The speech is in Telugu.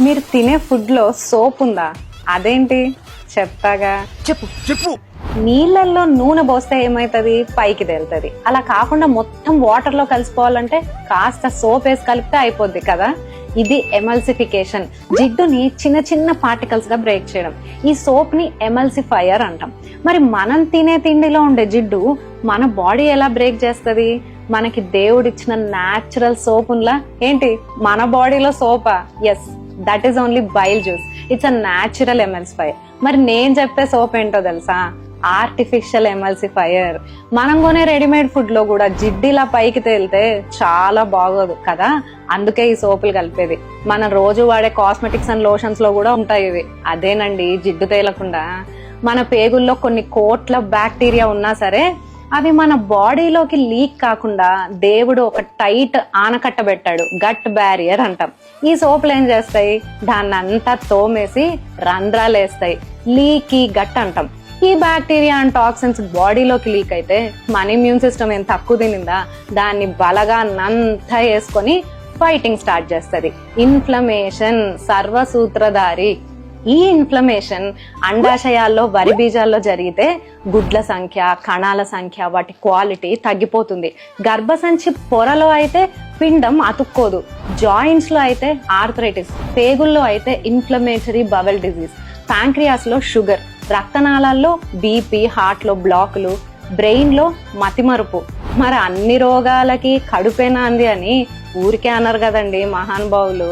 మీరు తినే ఫుడ్లో సోప్ ఉందా? అదేంటి? చెప్తాగా. చెప్పు చెప్పు. నీళ్ళల్లో నూనె పోస్తే ఏమవుతుంది పైకి తేలుతుంది. అలా కాకుండా మొత్తం వాటర్లో కలిసిపోవాలంటే కాస్త సోప్ వేసి కలిపితే అయిపోద్ది కదా? ఇది ఎమల్సిఫికేషన్. జిడ్డుని చిన్న చిన్న పార్టికల్స్గా బ్రేక్ చేయడం. ఈ సోప్ని ఎమల్సిఫైయర్ అంటాం. మరి మనం తినే తిండిలో ఉండే జిడ్డు మన బాడీ ఎలా బ్రేక్ చేస్తుంది? మనకి దేవుడిచ్చిన న్యాచురల్ సోపుల్లా ఏంటి? మన బాడీలో sofa? Yes that is only bile juice it's a natural emulsifier మరి నేను చెప్పే సోప్ ఏంటో తెలుసా? ఆర్టిఫిషియల్ ఎమల్సిఫైయర్ మనం కొనే రెడీమేడ్ ఫుడ్లో కూడా జిడ్డిలా పైకి తేలితే చాలా బాగోదు కదా? అందుకే ఈ సోపులు కలిపేది. మనం రోజు వాడే కాస్మెటిక్స్ అండ్ లోషన్స్లో కూడా ఉంటాయి ఇవి. అదేనండి జిడ్డు తేలకుండా. మన పేగుల్లో కొన్ని కోట్ల బ్యాక్టీరియా ఉన్నా సరే అవి మన బాడీలోకి లీక్ కాకుండా దేవుడు ఒక టైట్ ఆనకట్ట పెట్టాడు గట్ బ్యారియర్ అంటాం. ఈ సోపులు ఏం చేస్తాయి? దాన్ని అంతా తోమేసి రంధ్రాలు వేస్తాయి. లీకీ గట్ అంటాం. ఈ బ్యాక్టీరియా అండ్ టాక్సిన్స్ బాడీలోకి లీక్ అయితే మన ఇమ్యూన్ సిస్టమ్ ఏం తక్కువ తినిందా? దాన్ని బలగా నంతా వేసుకొని ఫైటింగ్ స్టార్ట్ చేస్తుంది. ఇన్ఫ్లమేషన్ సర్వసూత్రధారి. ఈ ఇన్ఫ్లమేషన్ అండాశయాల్లో వరి బీజాల్లో జరిగితే గుడ్ల సంఖ్య కణాల సంఖ్య వాటి క్వాలిటీ తగ్గిపోతుంది. గర్భసంచి పొరలో అయితే పిండం అతుక్కోదు. జాయింట్స్లో అయితే ఆర్థరైటిస్ పేగుల్లో అయితే ఇన్ఫ్లమేటరీ బవెల్ డిజీజ్ ప్యాంక్రియాస్లో షుగర్ రక్తనాళాల్లో బీపీ హార్ట్లో బ్లాకులు బ్రెయిన్లో మతిమరుపు. మరి అన్ని రోగాలకి కడుపేనా అంది అని ఊరికే అన్నారు కదండి మహానుభావులు.